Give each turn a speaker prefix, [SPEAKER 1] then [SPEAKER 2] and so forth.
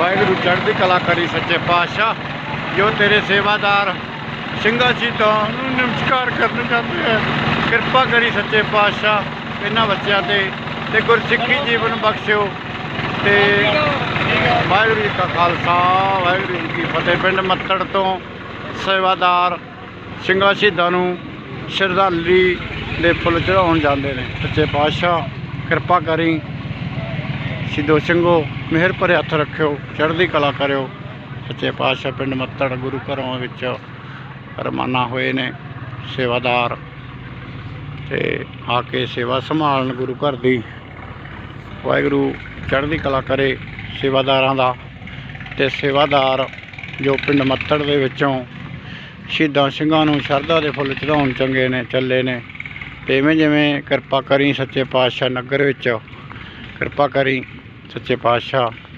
[SPEAKER 1] ਵਾਹਿਗੁਰੂ ਚੜ੍ਹਦੀ ਕਲਾ ਕਰੀ ਸੱਚੇ ਪਾਤਸ਼ਾਹ, ਜੋ ਤੇਰੇ ਸੇਵਾਦਾਰ ਸਿੰਘਾਂ ਸ਼ਹੀਦਾਂ ਨੂੰ ਨਮਸਕਾਰ ਕਰਨ ਜਾਂਦੇ ਹੈ ਕਿਰਪਾ ਕਰੀ ਸੱਚੇ ਪਾਤਸ਼ਾਹ, ਇਹਨਾਂ ਬੱਚਿਆਂ ਤੇ ਤੇ ਗੁਰਸਿੱਖੀ ਜੀਵਨ ਬਖਸ਼ਿਓ। ਤੇ ਵਾਹਿਗੁਰੂ ਜੀ ਕਾ ਖਾਲਸਾ, ਵਾਹਿਗੁਰੂ ਜੀ ਕੀ ਫਤਿਹ। ਪਿੰਡ ਮੱਤੜ ਤੋਂ ਸੇਵਾਦਾਰ ਸਿੰਘਾਂ ਸ਼ਹੀਦਾਂ ਨੂੰ ਸ਼ਰਧਾਂਜਲੀ ਦੇ ਫੁੱਲ ਚੜਾਉਣ ਜਾਂਦੇ ਨੇ। ਸੱਚੇ ਪਾਤਸ਼ਾਹ, ਕਿਰਪਾ ਕਰੀ। ਸਿੱਧੋ ਸਿੰਘੋ, ਮਿਹਰ ਭਰੇ ਹੱਥ ਰੱਖਿਓ, ਚੜ੍ਹਦੀ ਕਲਾ ਕਰਿਓ। ਸੱਚੇ ਪਾਤਸ਼ਾਹ ਪਿੰਡ ਮੱਤੜ ਗੁਰੂ ਘਰਾਂ ਵਿੱਚ ਰਵਾਨਾ ਹੋਏ ਨੇ, ਸੇਵਾਦਾਰ। ਤੇ ਆ ਕੇ ਸੇਵਾ ਸੰਭਾਲਣ ਗੁਰੂ ਘਰ ਦੀ। ਵਾਹਿਗੁਰੂ ਚੜ੍ਹਦੀ ਕਲਾ ਕਰੇ ਸੇਵਾਦਾਰਾਂ ਦਾ। ਤੇ ਸੇਵਾਦਾਰ ਜੋ ਪਿੰਡ ਮੱਤੜ ਦੇ ਵਿੱਚੋਂ ਸ਼ਹੀਦਾਂ ਸਿੰਘਾਂ ਨੂੰ ਸ਼ਰਧਾ ਦੇ ਫੁੱਲ ਚੜਾਉਣ ਚੰਗੇ ਨੇ, ਚੱਲੇ ਨੇ, ਤੇ ਇਵੇਂ ਜਿਵੇਂ ਕਿਰਪਾ ਕਰੀ ਸੱਚੇ ਪਾਤਸ਼ਾਹ ਨਗਰ ਵਿੱਚ। ਕਿਰਪਾ ਕਰੀ ਸੱਚੇ ਪਾਤਸ਼ਾਹ